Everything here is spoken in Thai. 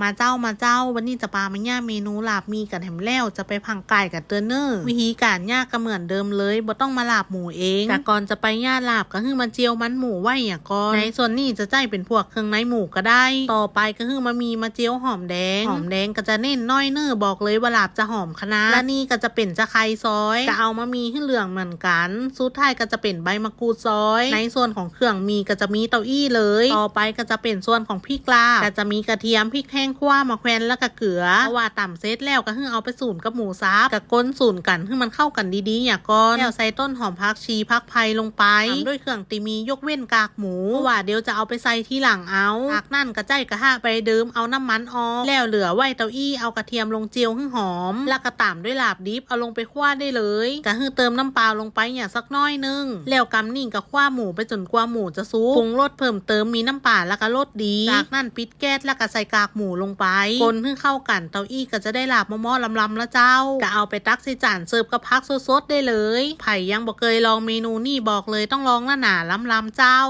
มาเจ้ามาเจ้าวันนี้จะปามาย่าเมนูหลาบมีกับแถมแล้วจะไปพังไก่กับเตอร์เนอร์วิธีการย่างก็เหมือนเดิมเลยบ่ต้องมาหลาบหมูเองแต่ก่อนจะไปย่าหลาบก็คือมาเจียวมันหมูไว้อย่างก่อนในส่วนนี้จะใจเป็นพวกเครื่องในหมูก็ได้ ต่อไปก็คือมามีมาเจียวหอมแดงหอมแดงก็จะเน้นน้อยเนอร์บอกเลยว่าหลาบจะหอมขนาดและนี่ก็จะเป็นจะไครซอยก็เอามามีให้เหลืองเหมือนกันสุดท้ายก็จะเป็นใบมะกรูดซอย ในส่วนของเครื่องมีก็จะมีเต้าอี้เลย ต่อไปก็จะเป็นส่วนของพริกลาก็จะมีกระเทียมพริกแห้งขั่วมะแขวนแล้วก็เกลือเพราะว่าต่ำเซตแล้วก็คือเอาไปสูนกับหมูซับกับก้นสูนกันให้มันเข้ากันดีๆอย่างก่อนแล้วใส่ต้นหอมพักชีพักไพรลงไปด้วยเครื่องตีมียกเว้นกากหมูเพราะว่าเดี๋ยวจะเอาไปใส่ที่หลังเอาจากนั่นกระใจกระหะไปเดิมเอาน้ำมันออกแล้วเหลือไว้เต้าอี้เอากระเทียมลงเจียวให้หอม แล้วก็ตามด้วยลาบดิบเอาลงไปคว้าได้เลยก็คือเติมน้ำปลาลงไปอย่างสักน้อยนึงแล้วกำนิ่งกับคว้าหมูไปจนกว่าหมูจะสุกปรุงรสเพิ่มเติมมีน้ำปลาแล้วก็รสดี จากนั้นปิดแก๊สแล้วก็ใส่กากหมูลงไป คนให้เข้ากันเต้าอี้ก็จะได้ลาบมอม่อลำๆแล้วเจ้าก็เอาไปตักใส่จานเสิร์ฟกับพักสดๆได้เลย ไผ่ยังบอกเคยลองเมนูนี่บอกเลยต้องลองละหนาลำลำเจ้า